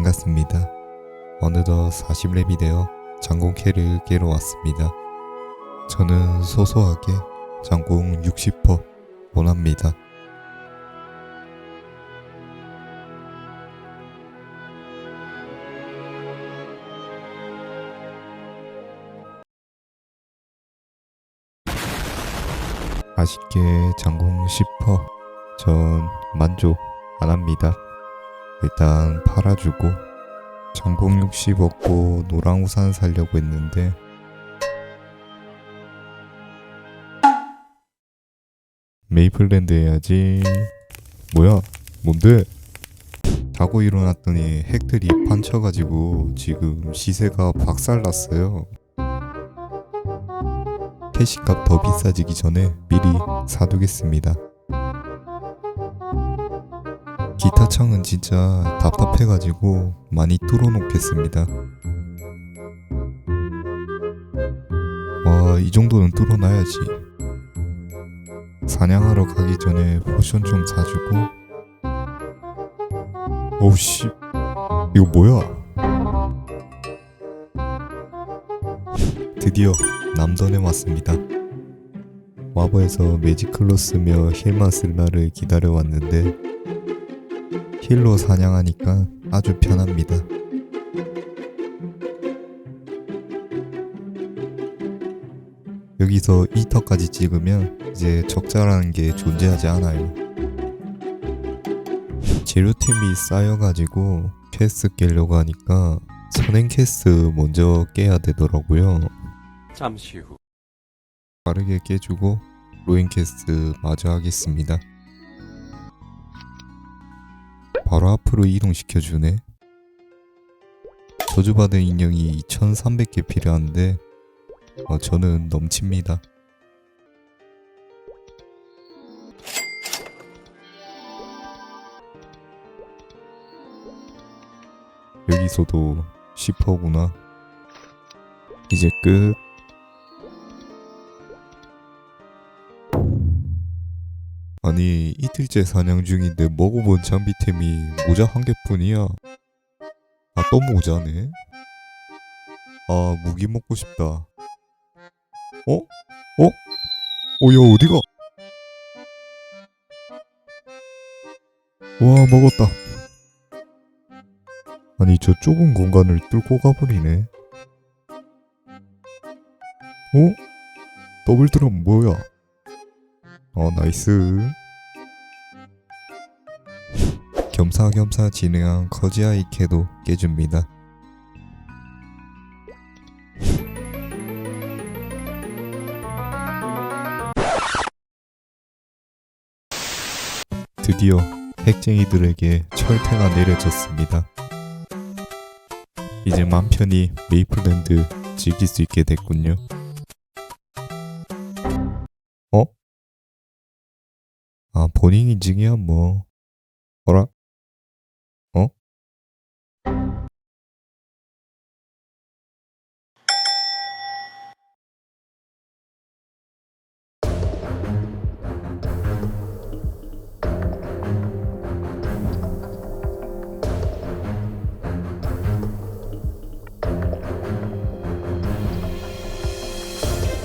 반갑습니다. 어느덧 40렙이 되어 장공캐를 깨러 왔습니다. 저는 소소하게 장공 60% 원합니다. 아쉽게 장공 10%. 전 만족 안 합니다. 일단 팔아주고 장공 60 얻고 노랑 우산 살려고 했는데 메이플랜드 해야지. 뭐야? 뭔데? 자고 일어났더니 핵들이 판쳐가지고 지금 시세가 박살났어요. 캐시값 더 비싸지기 전에 미리 사두겠습니다 기타청은 진짜 답답해가지고 많이 뚫어놓겠습니다. 와, 이 정도는 뚫어놔야지. 사냥하러 가기 전에 포션 좀 사주고. 어우, 씨. 이거 뭐야? 드디어 남던에 왔습니다. 와버에서 쓸 날을 기다려왔는데 힐로 사냥하니까 아주 편합니다. 여기서 2터까지 찍으면 이제 적자라는 게 존재하지 않아요. 재료템이 쌓여가지고 캐스 깨려고 하니까 선행 캐스 먼저 깨야 되더라고요. 잠시 후 빠르게 깨주고 로잉 캐스 마저 하겠습니다. 바로 앞으로 이동시켜주네. 저주받은 인형이 2300개 필요한데 어, 저는 넘칩니다. 여기서도 10%구나. 이제 끝. 아니 이틀째 사냥 중인데 먹어본 장비템이 모자 한 개뿐이야. 아 또 모자네. 아 무기 먹고 싶다. 어? 어? 어야 어디가? 와 먹었다. 아니 저 좁은 공간을 뚫고 가버리네. 어? 더블 드럼 뭐야? 어 나이스 겸사겸사 진행한 커지아이 캐도 깨줍니다. 드디어 핵쟁이들에게 철퇴가 내려졌습니다. 이제 맘 편히 메이플랜드 즐길 수 있게 됐군요. 아 본인 인증이야 뭐. 어라